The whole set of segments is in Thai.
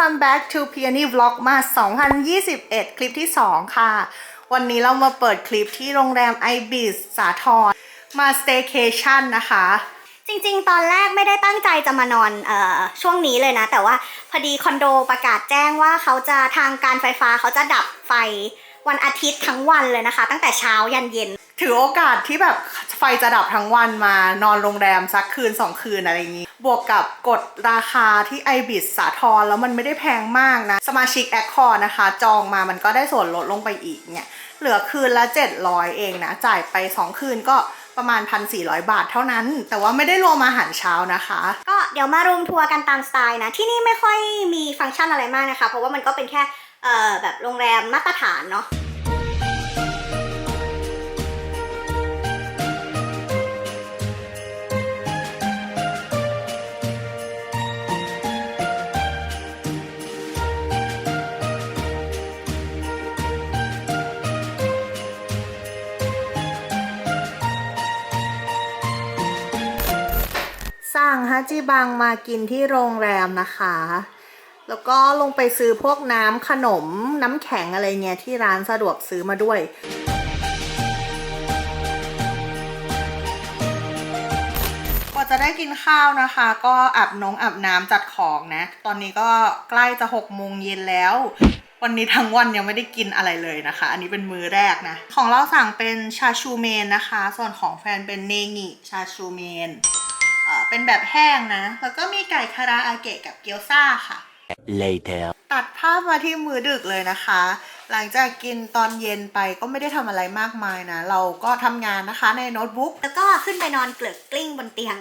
welcome back to Peony Vlog มา 2021 คลิปที่ 2 ค่ะ วันนี้เรามาเปิดคลิปที่โรงแรม Ibis สาทรมา staycation นะคะ จริงๆ ตอนแรกไม่ได้ตั้งใจจะมานอนเออช่วงนี้เลยนะ แต่ว่าพอดีคอนโดประกาศแจ้งว่าเขาจะทางการไฟฟ้าเขาจะดับไฟวันอาทิตย์ทั้งวันเลยนะคะ ตั้งแต่เช้ายันเย็น ถือโอกาสที่แบบไฟจะดับทั้งวันมานอนโรงแรมสักคืน 2 คืนอะไรอย่างนี้ บวกกับกดราคาที่ Ibis สาทรแล้วมันไม่ได้แพงมากนะ สมาชิก a c c o r นะคะ จองมามันก็ได้ส่วนลดลงไปอีกเนี่ย เหลือคืนละ 700 เองนะ จ่ายไป 2 คืนก็ประมาณ 1,400 บาทเท่านั้น แต่ว่าไม่ได้รวมอาหารเช้านะคะ ก็เดี๋ยวมารูมทัวร์กันตามสไตล์นะ ที่นี่ไม่ค่อยมีฟังก์ชันอะไรมากนะคะ เพราะว่ามันก็เป็นแค่แบบโรงแรมมาตรฐานเนาะ จิบังมากินที่โรงแรมนะคะ แล้วก็ลงไปซื้อพวกน้ำขนมน้ำแข็งอะไรเนี่ยที่ร้านสะดวกซื้อมาด้วยกว่าจะได้กินข้าวนะคะ ก็อาบนองอาบน้ำจัดของนะ ตอนนี้ก็ใกล้จะหกโมงเย็นแล้ววันนี้ทั้งวันยังไม่ได้กินอะไรเลยนะคะ อันนี้เป็นมื้อแรกนะ ของเราสั่งเป็นชาชูเมนนะคะ ส่วนของแฟนเป็นเนงิชาชูเมน เอ่อเป็นแบบแห้งนะ แล้วก็มีไก่คาราอาเกะกับเกี๊ยวซ่าค่ะ Later. ตัดภาพมาที่มือดึกเลยนะคะ หลังจากกินตอนเย็นไปก็ไม่ได้ทำอะไรมากมายนะ เราก็ทำงานนะคะในโน้ตบุ๊ก แล้วก็ขึ้นไปนอนเกลือกกลิ้งบนเตียง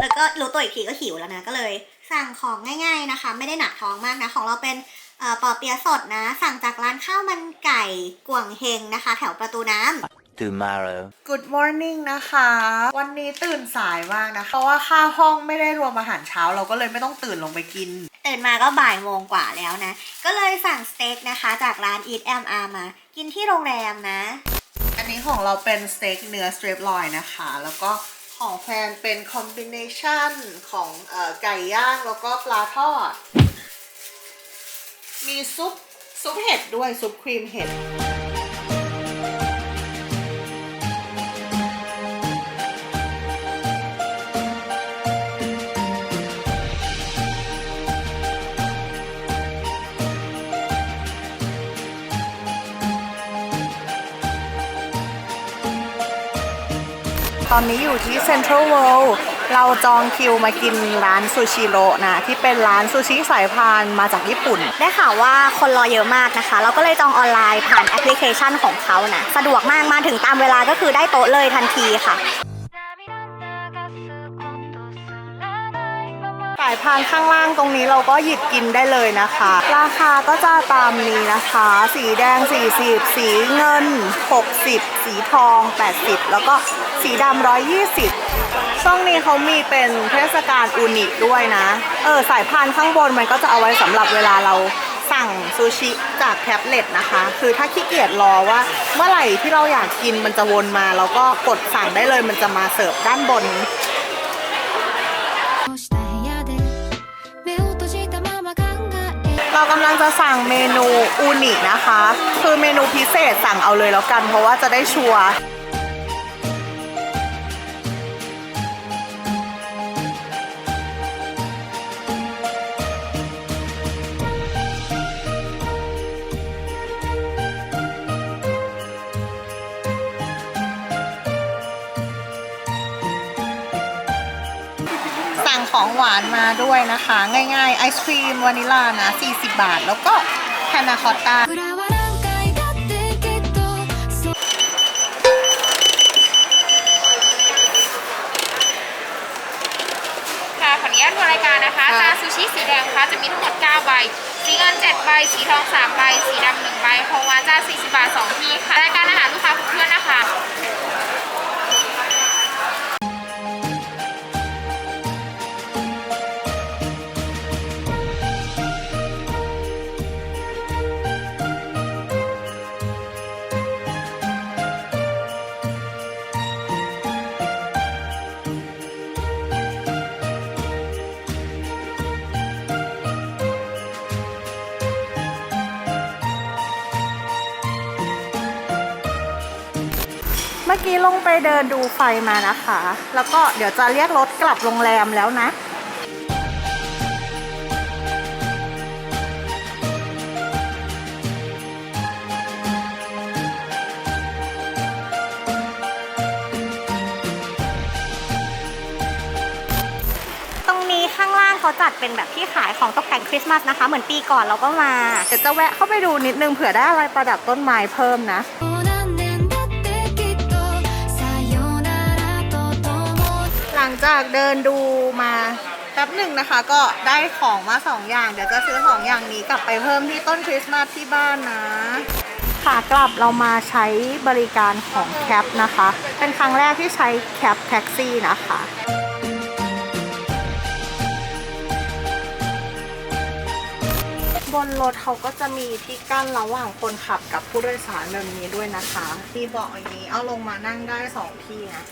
แล้วก็รู้ตัวอีกทีก็หิวแล้วนะ ก็เลย สั่งของง่าย ๆนะคะ ไม่ได้หนักท้องมากนะ ของเราเป็นเอ่อปอเปียะสดนะ สั่งจากร้านข้าวมันไก่กวางเฮงนะคะ แถวประตูน้ำ Tomorrow. Good morning นะคะ วันนี้ตื่นสายมากนะคะ เพราะว่าค่าห้องไม่ได้รวมอาหารเช้า เราก็เลยไม่ต้องตื่นลงไปกิน ตื่นมาก็บ่ายโมงกว่าแล้วนะ ก็เลยสั่งสเต็กนะคะจากร้าน Eat M R มา กินที่โรงแรมนะ อันนี้ของเราเป็นสเต็กเนื้อสเตรปลอยนะคะ แล้วก็ของแฟนเป็นคอมบิเนชันของเออไก่ย่างแล้วก็ปลาทอด มีซุปซุปเห็ดด้วยซุปครีมเห็ด ตอนนี้อยู่ที่เซ็นทรัลเวิลด์เราจองคิวมากินร้านซูชิโร่นะ ที่เป็นร้านซูชิสายพานมาจากญี่ปุ่น ได้ข่าวว่าคนรอเยอะมากนะคะ เราก็เลยจองออนไลน์ผ่านแอปพลิเคชันของเขานะ สะดวกมากมาถึงตามเวลาก็คือได้โต๊ะเลยทันทีค่ะ สายพานข้างล่างตรงนี้เราก็หยิบกินได้เลยนะคะ ราคาก็จะตามนี้นะคะ สีแดง 40 สีเงิน 60 สีทอง 80 แล้วก็สีดำ120ช่วงนี้เขามีเป็นเทศกาลอูนิด้วยนะ เออสายพานข้างบนมันก็จะเอาไว้สำหรับเวลาเราสั่งซูชิจากแท็บเล็ตนะคะ คือถ้าขี้เกียจรอว่าเมื่อไหร่ที่เราอยากกินมันจะวนมาเราก็กดสั่งได้เลยมันจะมาเสิร์ฟด้านบน เรากำลังจะสั่งเมนูอูนินะคะ คือเมนูพิเศษสั่งเอาเลยแล้วกัน เพราะว่าจะได้ชัวร์ั่งของหวานมาด้วยนะคะ ง่ายๆ ไอศครีมวานิลานะ 40 บาท แล้วก็แพานาคอตตาค่ะขอนุญาตทนรายการนะคะซูชิสีแดงคะจะมีทั้งหมด 9 ใบ สีเงิน 7 ใบ สีทอง 3 ใบ สีดำ1ใบโฮวาจ้า40 บาท 2 ที่ค่ะ รายการอาหารลูกค้าเพื่อนนะคะ มื่อกี้ลงไปเดินดูไฟมานะคะ แล้วก็เดี๋ยวจะเรียกรถกลับโรงแรมแล้วนะตรงนี้ข้างล่างเขาจัดเป็นแบบที่ขายของตกแต่งคริสต์มาสนะคะ เหมือนปีก่อนเราก็มา เดี๋ยวจะแวะเข้าไปดูนิดนึงเผื่อได้อะไรประดับต้นไม้เพิ่มนะ งจากเดินดูมาแป๊บหนึ่งนะคะ ก็ได้ของมาสองอย่าง เดี๋ยวจะซื้อสองอย่างนี้กลับไปเพิ่มที่ต้นคริสต์มาสที่บ้านนะขากลับเรามาใช้บริการของแคปนะคะ เป็นครั้งแรกที่ใช้แคปแท็กซี่นะคะบนรถเขาก็จะมีที่กั้นระหว่างคนขับกับผู้โดยสารแบบนี้ด้วยนะคะ มีเบาะอย่างนี้เอาลงมานั่งได้สองที่นะ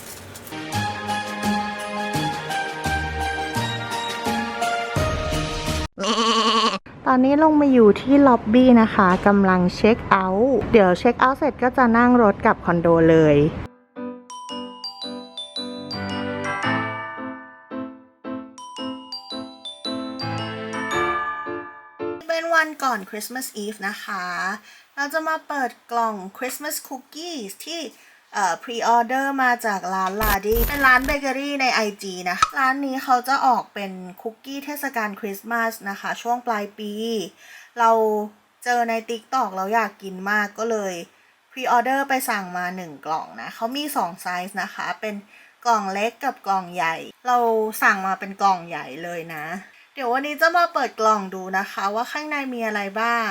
ตอนนี้ลงมาอยู่ที่ล็อบบี้นะคะกำลังเช็คเอาท์เดี๋ยวเช็คเอาท์เสร็จก็จะนั่งรถกลับคอนโดเลยเป็นวันก่อนคริสต์มาสอีฟนะคะ เราจะมาเปิดกล่องคริสต์มาสคุกกี้ที่ เอ่อพรีออเดอร์มาจากร้านลาดี้เป็นร้านเบเกอรี่ใน IG นะ ร้านนี้เขาจะออกเป็นคุกกี้เทศกาลคริสต์มาสนะคะ ช่วงปลายปี เราเจอใน t ิ k t o k เราอยากกินมากก็เลยพรีออเดอร์ไปสั่งมา 1 กล่องนะเขามี 2 ไซส์นะคะ เป็นกล่องเล็กกับกล่องใหญ่ เราสั่งมาเป็นกล่องใหญ่เลยนะ เดี๋ยววันนี้จะมาเปิดกล่องดูนะคะ ว่าข้างในมีอะไรบ้าง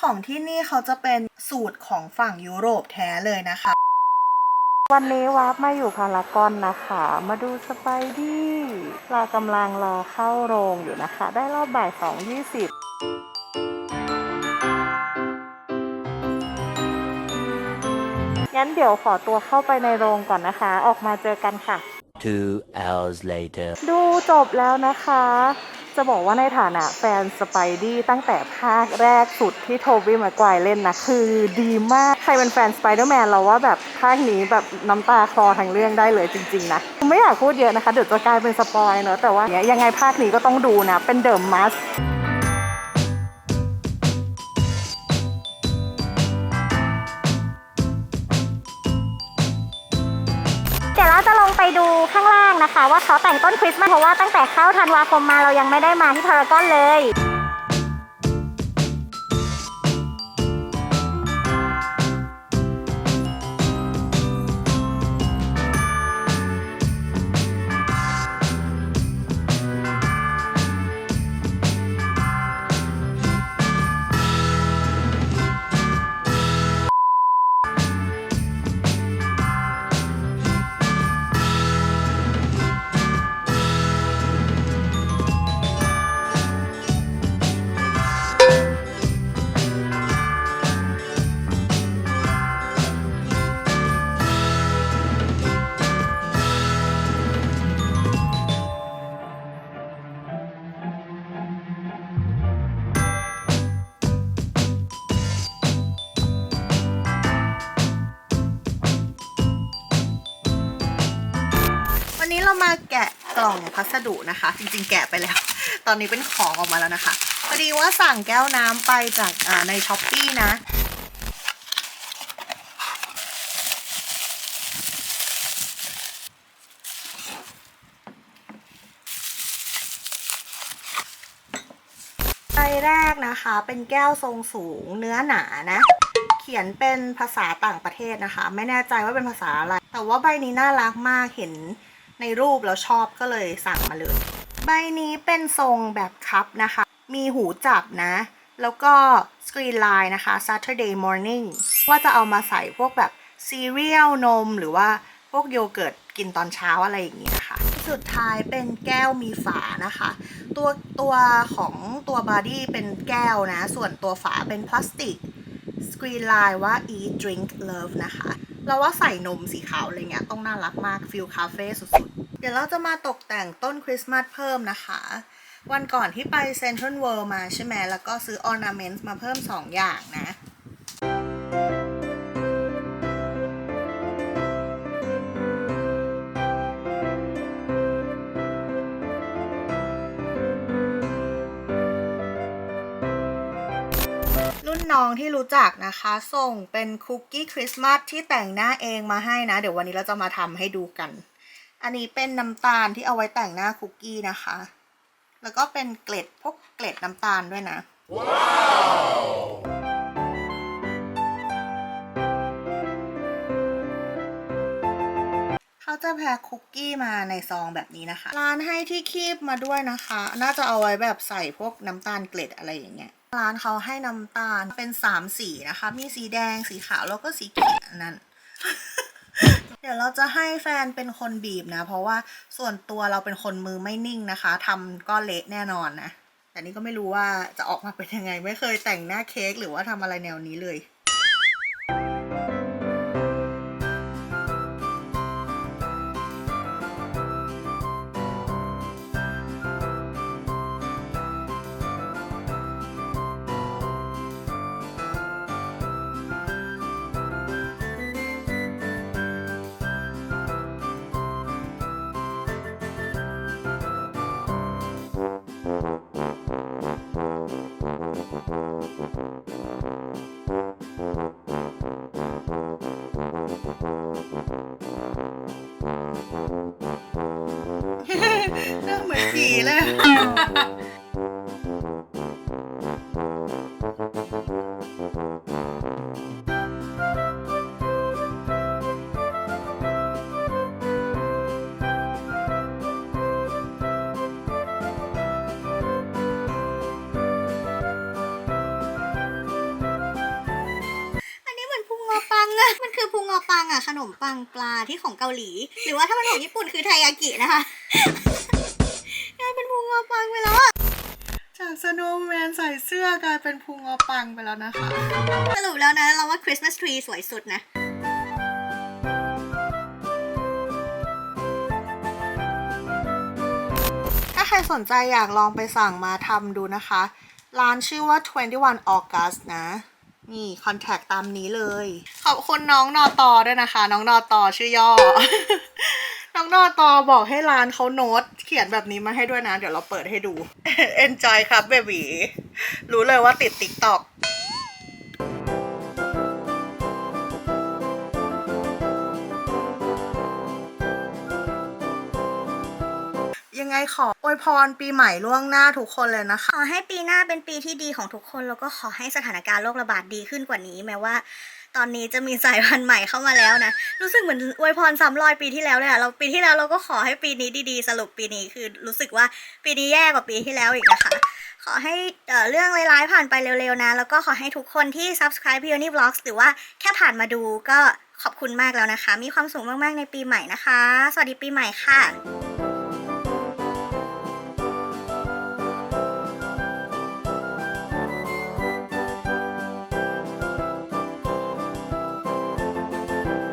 ของที่นี่เขาจะเป็นสูตรของฝั่งยุโรปแท้เลยนะคะ วันนี้วาร์ปมาอยู่พารากอนนะคะ มาดูสไปดี้รากำลังรอเข้าโรงอยู่นะคะ ได้รอบบ่ายสองยี่สิบงั้นเดี๋ยวขอตัวเข้าไปในโรงก่อนนะคะ ออกมาเจอกันค่ะ Two hours later. ดูจบแล้วนะคะ จะบอกว่าในฐานะแฟนสไปดี้ตั้งแต่ภาคแรกสุดที่โทบี้มาไกวร์เล่นนะ คือดีมาก ใครเป็นแฟนสไปเดอร์แมนเราว่าแบบภาคนี้แบบน้ำตาคลอทั้งเรื่องได้เลยจริง ๆ นะ ไม่อยากพูดเยอะนะคะ เดี๋ยวจะกลายเป็นสปอยเนอะแต่ว่ายังไงภาคนี้ก็ต้องดูนะ เป็นเดิมมัส ดูข้างล่างนะคะ ว่าเขาแต่งต้นคริสต์มาสเพราะว่าตั้งแต่เข้าธันวาคมมาเรายังไม่ได้มาที่พารากอนเลย เรามาแกะกล่องพัสดุนะคะ จริงๆ แกะไปแล้ว ตอนนี้เป็นของออกมาแล้วนะคะพอดีว่าสั่งแก้วน้ำไปจากในช้อปปี้นะใบแรกนะคะเป็นแก้วทรงสูงเนื้อหนานะ เขียนเป็นภาษาต่างประเทศนะคะ ไม่แน่ใจว่าเป็นภาษาอะไร แต่ว่าใบนี้น่ารักมากเห็น ในรูปแล้วชอบก็เลยสั่งมาเลย ใบนี้เป็นทรงแบบคัพนะคะ มีหูจับนะ แล้วก็สกรีนไลน์นะคะ Saturday morning ว่าจะเอามาใส่พวกแบบซีเรียลนมหรือว่าพวกโยเกิร์ตกินตอนเช้าอะไรอย่างนี้นะคะ สุดท้ายเป็นแก้วมีฝานะคะ ตัวตัวของตัวบอดี้เป็นแก้วนะ ส่วนตัวฝาเป็นพลาสติกสกรีนไลน์ว่า eat drink love นะคะ เราว่าใส่นมสีขาวอะไรเงี้ยต้องน่ารักมากฟิลคาเฟ่สุดๆ เดี๋ยวเราจะมาตกแต่งต้นคริสต์มาสเพิ่มนะคะ วันก่อนที่ไปเซ็นทรัลเวิลด์มาใช่ไหมแล้วก็ซื้อออร์นาเมนต์มาเพิ่ม 2 อย่างนะ น้องที่รู้จักนะคะ ส่งเป็นคุกกี้คริสต์มาสที่แต่งหน้าเองมาให้นะ เดี๋ยววันนี้เราจะมาทำให้ดูกัน อันนี้เป็นน้ำตาลที่เอาไว้แต่งหน้าคุกกี้นะคะ แล้วก็เป็นเกล็ดพวกเกล็ดน้ำตาลด้วยนะเขาจะแพ็คคุกกี้มาในซองแบบนี้นะคะ ร้านให้ที่คีบมาด้วยนะคะ น่าจะเอาไว้แบบใส่พวกน้ำตาลเกล็ดอะไรอย่างเงี้ย ร้านเขาให้น้ำตาลเป็นสามสีนะคะ มีสีแดงสีขาวแล้วก็สีเขียวนั่นเดี๋ยวเราจะให้แฟนเป็นคนบีบนะ เพราะว่าส่วนตัวเราเป็นคนมือไม่นิ่งนะคะทำก็เละแน่นอนนะ แต่นี่ก็ไม่รู้ว่าจะออกมาเป็นยังไง ไม่เคยแต่งหน้าเค้กหรือว่าทำอะไรแนวนี้เลย เหมือนผีเลย มปังปลาที่ของเกาหลี หรือว่าถ้ามันของญี่ปุ่นคือไทยากินะคะกลายเป็นพุงงอปังไปแล้วอะจากสโนว์แมนใส่เสื้อกลายเป็นพุงอปังไปแล้วนะคะ สรุปแล้วนะเราว่าคริสต์มาสทรีสวยสุดนะถ้าใครสนใจอยากลองไปสั่งมาทำดูนะคะ ร้านชื่อว่า 21 August นะ นี่คอนแทคตามนี้เลย ขอบคุณน้องนอตอด้วยนะคะ น้องนอตอชื่อย่อ น้องนอตอบอกให้ร้านเขาโน้ต เขียนแบบนี้มาให้ด้วยนะ เดี๋ยวเราเปิดให้ดู Enjoy ครับเบบีรู้เลยว่าติดติ๊กต๊อก ไงขออวยพรปีใหม่ล่วงหน้าทุกคนเลยนะคะ ขอให้ปีหน้าเป็นปีที่ดีของทุกคน แล้วก็ขอให้สถานการณ์โรคระบาดดีขึ้นกว่านี้แม้ว่า ตอนนี้จะมีสายพันธุ์ใหม่เข้ามาแล้วนะ รู้สึกเหมือนอวยพรซ้ำรอยปีที่แล้วเลยอะเราปีที่แล้วเราก็ขอให้ปีนี้ดีๆ สรุปปีนี้คือรู้สึกว่าปีนี้แย่กว่าปีที่แล้วอีกนะคะขอให้เรื่องร้ายๆผ่านไปเร็วๆนะ แล้วก็ขอให้ทุกคนที่ subscribe Peony Vlogs หรือว่าแค่ผ่านมาดูก็ขอบคุณมากแล้วนะคะ มีความสุขมากๆในปีใหม่นะคะ สวัสดีปีใหม่ค่ะ